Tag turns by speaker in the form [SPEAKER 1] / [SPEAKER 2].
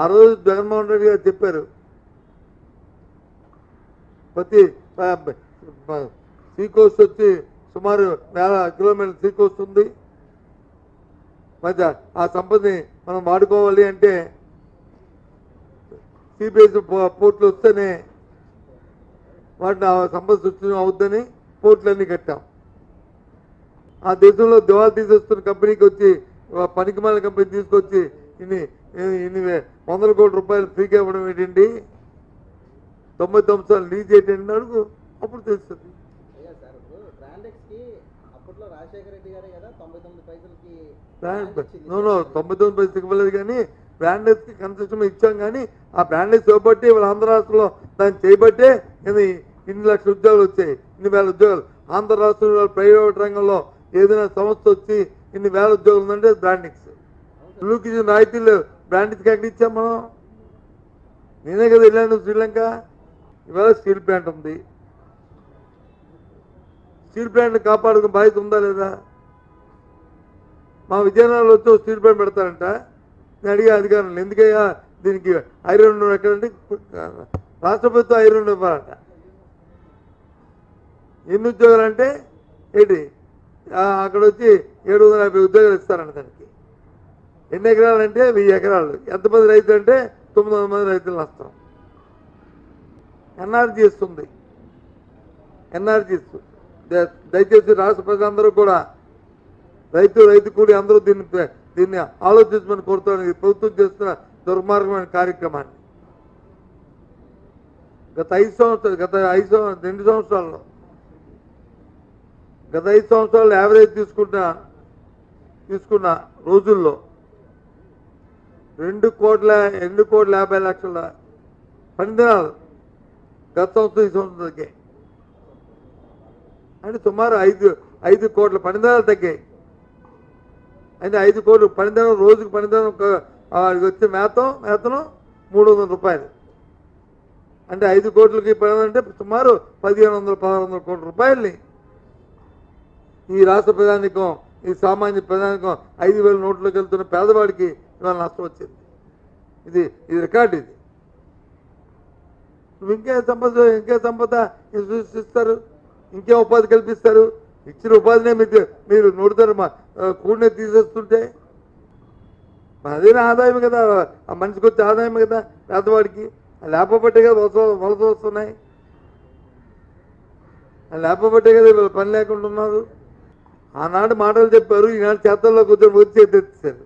[SPEAKER 1] ఆ రోజు జగన్మోహన్ రెడ్డి గారు చెప్పారు. ప్రతి సీ కోస్ట్ వచ్చి సుమారు వేల కిలోమీటర్ సీ కోస్ట్ ఉంది. మధ్య ఆ సంపదని మనం వాడుకోవాలి అంటే సిబిఎస్ పోర్ట్లు వస్తేనే వాటిని ఆ సంపద సృష్టి అవుద్దని పోర్ట్లన్నీ కట్టాం. ఆ దేశంలో దివాలా తీసేస్తున్న కంపెనీకి వచ్చి పనికిమాల కంపెనీ తీసుకొచ్చి ఇన్ని ఇన్ని వందల కోట్ల రూపాయలు ఫ్రీగా ఇవ్వడం ఏంటండి? తొంభై తొమ్మిది సార్లు లీజ్ ఏంటండి అడుగు అప్పుడు తెలుస్తుంది.
[SPEAKER 2] బ్రాండెక్స్ తొంభై తొమ్మిది
[SPEAKER 1] పైసలు ఇవ్వలేదు కానీ బ్రాండెడ్స్కి కన్సెషన్ ఇచ్చాం కానీ ఆ బ్రాండెడ్స్ ఇవ్వబట్టి వాళ్ళ ఆంధ్ర రాష్ట్రంలో దాన్ని చేయబట్టే ఇన్ని లక్షల ఉద్యోగాలు వచ్చాయి ఇన్ని వేల ఉద్యోగాలు. ఆంధ్ర రాష్ట్రంలో ప్రైవేట్ రంగంలో ఏదైనా సంస్థ వచ్చి ఇన్ని వేల ఉద్యోగాలు ఉందంటే బ్రాండింగ్స్ బ్లూకి ఇచ్చిన బ్రాండ్ బ్రాండింగ్స్కి ఎక్కడ ఇచ్చాం మనం. నేనే కదా వెళ్ళాను శ్రీలంక. ఇవాళ స్టీల్ ప్లాంట్ ఉంది. స్టీల్ ప్లాంట్ కాపాడుకునే బాధ్యత ఉందా లేదా? మా విజయనగరంలో వచ్చి స్టీల్ ప్లాంట్ పెడతారంట. నేను అడిగే అధికారులు ఎందుకయ్యా దీనికి ఐరన్ ఎక్కడంటే రాష్ట్ర ప్రభుత్వం ఐరన్ ఇవ్వాలంట ఎన్ని ఉద్యోగాలు అంటే ఏంటి అక్కడ వచ్చి ఏడు వందల యాభై ఉద్యోగాలు ఇస్తారంట దానికి. ఎన్ని ఎకరాలు అంటే వెయ్యి ఎకరాలు. ఎంతమంది రైతులు అంటే తొమ్మిది వందల మంది రైతులు నష్టం. ఎన్ఆర్జీ ఇస్తుంది. ఎన్ఆర్జీ ఇస్తుంది. దయచేసి రాష్ట్ర ప్రజలందరూ కూడా రైతు రైతు కూలి అందరూ దీన్ని దీన్ని ఆలోచించమని కోరుతున్నాను. ప్రభుత్వం చేస్తున్న దుర్మార్గమైన కార్యక్రమాన్ని. గత ఐదు సంవత్సరాలు గత ఐదు సంవత్సరాలు రెండు సంవత్సరాల్లో గత ఐదు సంవత్సరాలు యావరేజ్ తీసుకున్న తీసుకున్న రోజుల్లో రెండు కోట్ల రెండు కోట్ల యాభై లక్షల పనిదినాలు గత సంవత్సరం ఈ సంవత్సరం తగ్గాయి. అంటే సుమారు ఐదు ఐదు కోట్ల పనిదినాలు తగ్గాయి. అంటే ఐదు కోట్లు పనిదినం రోజుకు పనిదినం ఒక- వచ్చే మేతం మేతనం మూడు వందల రూపాయలు. అంటే ఐదు కోట్లకి పని అంటే సుమారు పదిహేను వందల పదహారు వందల కోట్ల రూపాయలని. ఈ రాష్ట్ర ప్రధానికం ఈ సామాన్య ప్రధానికం ఐదు వేల నోట్లోకి వెళ్తున్న పేదవాడికి ఇవాళ నష్టం వచ్చింది. ఇది ఇది రికార్డు ఇది. నువ్వు ఇంకే సంపద ఇంకే సంపద సృష్టిస్తారు ఇంకే ఉపాధి కల్పిస్తారు. ఇచ్చిన ఉపాధినే మీరు మీరు నూడుతారు మా కూడినే తీసేస్తుంటే. అదేనా ఆదాయం కదా ఆ మనిషికి వచ్చే ఆదాయం కదా పేదవాడికి. లేపబట్టే కదా వలస వలస వస్తున్నాయి. లేపబట్టే కదా వీళ్ళు పని లేకుండా ఉన్నారు. ఆనాడు మాటలు చెప్పారు ఈనాడు చేతల్లో కూర్చొని వచ్చి ఎత్తేస్తారు